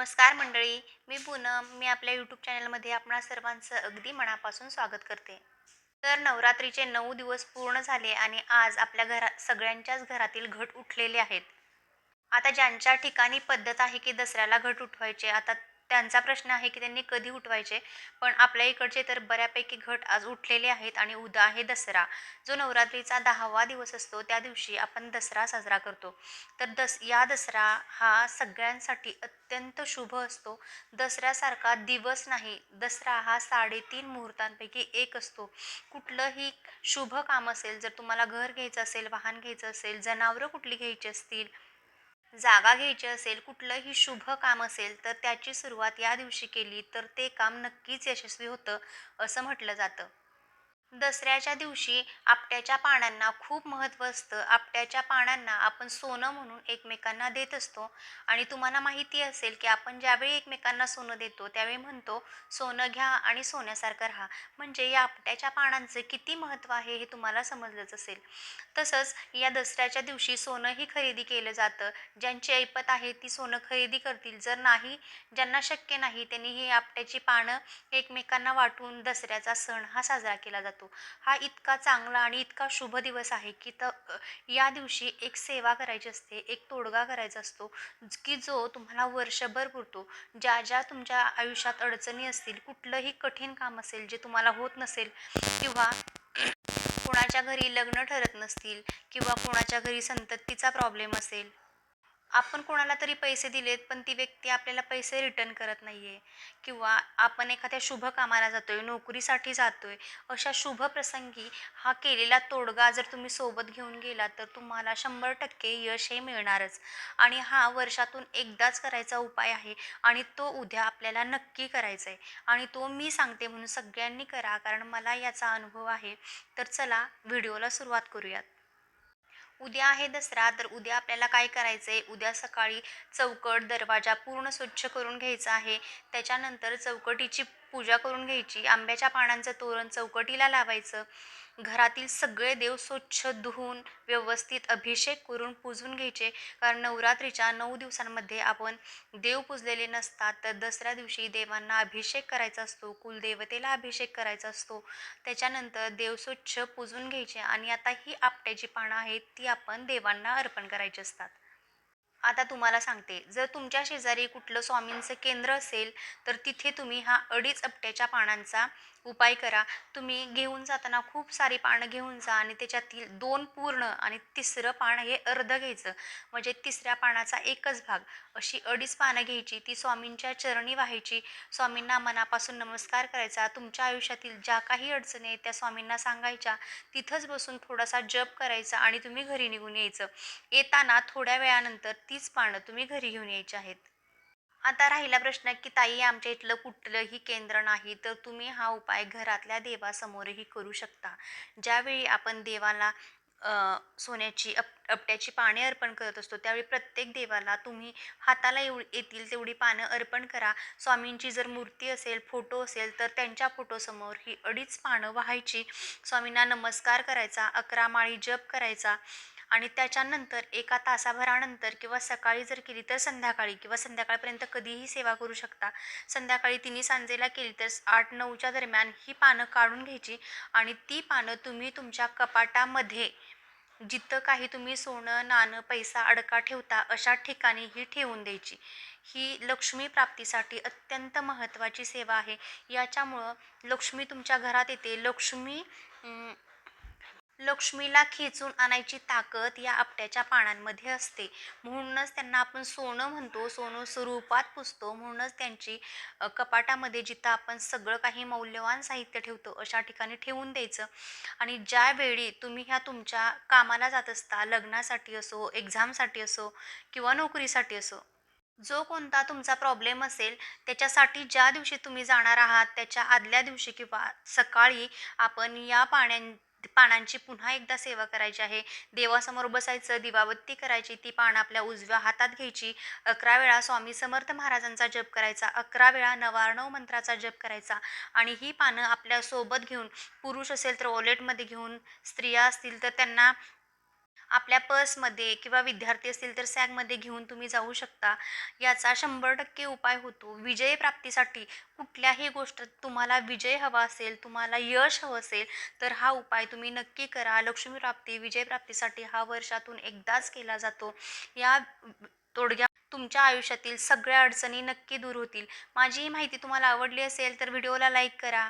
नमस्कार मंडळी मी पूनम. मी आपल्या यूट्यूब चॅनलमध्ये आपणा सर्वांचं अगदी मनापासून स्वागत करते. तर नवरात्रीचे नऊ दिवस पूर्ण झाले आणि आज आपल्या घरा सगळ्यांच्याच घरातील घट उठलेले आहेत. आता ज्यांच्या ठिकाणी पद्धत आहे की दसऱ्याला घट उठवायचे आता त्यांचा प्रश्न आहे की त्यांनी कधी उठवायचे? पण आपल्या इकडचे तर बऱ्यापैकी घट आज उठलेले आहेत आणि उद्या आहे दसरा. जो नवरात्रीचा दहावा दिवस असतो त्या दिवशी आपण दसरा साजरा करतो. तर दस या दसरा हा सगळ्यांसाठी अत्यंत शुभ असतो. दसऱ्यासारखा दिवस नाही. दसरा हा साडेतीन मुहूर्तांपैकी एक असतो. कुठलंही शुभ काम असेल जर तुम्हाला घर घ्यायचं असेल वाहन घ्यायचं असेल जनावरं कुठली घ्यायची असतील जागा घ्यायची असेल कुठलंही शुभ काम असेल तर त्याची सुरुवात या दिवशी केली तर ते काम नक्कीच यशस्वी होतं असं म्हटलं जातं. दसऱ्याच्या दिवशी आपट्याच्या पानांना खूप महत्त्व असतं. आपट्याच्या पानांना आपण सोनं म्हणून एकमेकांना देत असतो. आणि तुम्हाला माहिती असेल की आपण ज्यावेळी एकमेकांना सोनं देतो त्यावेळी म्हणतो सोनं घ्या आणि सोन्यासारखं राहा. म्हणजे या आपट्याच्या पानांचं किती महत्त्व आहे हे तुम्हाला समजलंच असेल. तसंच या दसऱ्याच्या दिवशी सोनंही खरेदी केलं जातं. ज्यांची ऐपत आहे ती सोनं खरेदी करतील. जर नाही ज्यांना शक्य नाही त्यांनी ही आपट्याची पानं एकमेकांना वाटून दसऱ्याचा सण हा साजरा केला जातो. हा इतका चांगला आणि इतका शुभ दिवस आहे की तर या दिवशी एक सेवा करायची असते एक तोडगा करायचा असतो की जो तुम्हाला वर्षभर पुरतो. ज्या ज्या तुमच्या आयुष्यात अडचणी असतील कुठलंही कठीण काम असेल जे तुम्हाला होत नसेल किंवा कोणाच्या घरी लग्न ठरत नसतील किंवा कोणाच्या घरी संततीचा प्रॉब्लेम असेल आपण कोणाला तरी पैसे दिलेत पण ती व्यक्ती आपल्याला पैसे रिटर्न करत नाही आहे किंवा आपण एखाद्या शुभ कामाला जातो आहे नोकरीसाठी जातो आहे अशा शुभ प्रसंगी हा केलेला तोडगा जर तुम्ही सोबत घेऊन गेला तर तुम्हाला शंभर टक्के यश हे मिळणारच. आणि हा वर्षातून एकदाच करायचा उपाय आहे आणि तो उद्या आपल्याला नक्की करायचा आहे आणि तो मी सांगते म्हणून सगळ्यांनी करा कारण मला याचा अनुभव आहे. तर चला व्हिडिओला सुरुवात करूयात. उद्या आहे दसरा तर उद्या आपल्याला काय करायचं आहे उद्या सकाळी चौकट दरवाजा पूर्ण स्वच्छ करून घ्यायचा आहे. त्याच्यानंतर चौकटीची पूजा करून घ्यायची. आंब्याच्या पानांचं तोरण चौकटीला लावायचं. घरातील सगळे देव स्वच्छ धुवून व्यवस्थित अभिषेक करून पूजून घ्यायचे. कारण नवरात्रीच्या नऊ दिवसांमध्ये आपण देव पूजलेले नसतात तर दसऱ्या दिवशी देवांना अभिषेक करायचा असतो कुलदेवतेला अभिषेक करायचा असतो. त्याच्यानंतर देव स्वच्छ पूजून घ्यायचे आणि आता ही आपट्याची पानं आहेत ती आपण देवांना अर्पण करायची असतात. आता तुम्हाला सांगते जर तुमच्या शेजारी कुठलं स्वामींचं केंद्र असेल तर तिथे तुम्ही हा अडीच अपट्याच्या पानांचा उपाय करा. तुम्ही घेऊन जाताना खूप सारी पानं घेऊन जा आणि त्याच्यातील दोन पूर्ण आणि तिसरं पान हे अर्ध घ्यायचं. म्हणजे तिसऱ्या पानाचा एकच भाग. अशी अडीच पानं घ्यायची ती स्वामींच्या चरणी व्हायची. स्वामींना मनापासून नमस्कार करायचा. तुमच्या आयुष्यातील ज्या काही अडचणी आहेत त्या स्वामींना सांगायच्या. तिथंच बसून थोडासा जप करायचा आणि तुम्ही घरी निघून यायचं. येताना थोड्या वेळानंतर तीच पानं तुम्ही घरी घेऊन यायची आहेत. आता राहिला प्रश्न की ताई आमच्या इथलं कुठलंही केंद्र नाही तर तुम्ही हा उपाय घरातल्या देवासमोरही करू शकता. ज्यावेळी आपण देवाला सोन्याची अप अपट्याची पाने अर्पण करत असतो त्यावेळी प्रत्येक देवाला तुम्ही हाताला एव येतील तेवढी पानं अर्पण करा. स्वामींची जर मूर्ती असेल फोटो असेल तर त्यांच्या फोटोसमोर ही अडीच पानं व्हायची. स्वामींना नमस्कार करायचा अकरा माळी जप करायचा आणि त्याच्यानंतर एका तासाभरानंतर किंवा सकाळी जर केली तर संध्याकाळी किंवा संध्याकाळपर्यंत कधीही सेवा करू शकता. संध्याकाळी तिन्ही सांजेला केली तर आठ नऊच्या दरम्यान ही पानं काढून घ्यायची आणि ती पानं तुम्ही तुमच्या कपाटामध्ये जिथं काही तुम्ही सोनं नाणं पैसा अडका ठेवता अशा ठिकाणी ही ठेवून द्यायची. ही लक्ष्मी प्राप्तीसाठी अत्यंत महत्त्वाची सेवा आहे. याच्यामुळं लक्ष्मी तुमच्या घरात येते. लक्ष्मी लक्ष्मीला खेचून आणायची ताकद या आपट्याच्या पानांमध्ये असते. म्हणूनच त्यांना आपण सोनं म्हणतो. सोनं स्वरूपात पुसतो. म्हणूनच त्यांची कपाटामध्ये जिथं आपण सगळं काही मौल्यवान साहित्य ठेवतो अशा ठिकाणी ठेवून द्यायचं. आणि ज्यावेळी तुम्ही ह्या तुमच्या कामाला जात असता लग्नासाठी असो एक्झामसाठी असो किंवा नोकरीसाठी असो जो कोणता तुमचा प्रॉब्लेम असेल त्याच्यासाठी ज्या दिवशी तुम्ही जाणार आहात त्याच्या आदल्या दिवशी किंवा सकाळी आपण या पाण्यां पानांची पुन्हा एकदा सेवा करायची आहे. देवासमोर बसायचं दिवाबत्ती करायची ती पानं आपल्या उजव्या हातात घ्यायची. अकरा वेळा स्वामी समर्थ महाराजांचा जप करायचा. अकरा वेळा नवार्णव मंत्राचा जप करायचा. आणि ही पानं आपल्यासोबत घेऊन पुरुष असेल तर वॉलेटमध्ये घेऊन स्त्रिया असतील तर त्यांना आपल्या पर्समध्ये किंवा विद्यार्थी असतील तर सॅगमध्ये घेऊन तुम्ही जाऊ शकता. याचा शंभर टक्के उपाय होतो. विजय प्राप्तीसाठी कुठल्याही गोष्ट तुम्हाला विजय हवा असेल तुम्हाला यश हवं असेल तर हा उपाय तुम्ही नक्की करा. लक्ष्मी प्राप्ती विजय प्राप्तीसाठी हा वर्षातून एकदाच केला जातो. या तोडग्या तुमच्या आयुष्यातील सगळ्या अडचणी नक्की दूर होतील. माझी ही माहिती तुम्हाला आवडली असेल तर व्हिडिओला लाईक करा.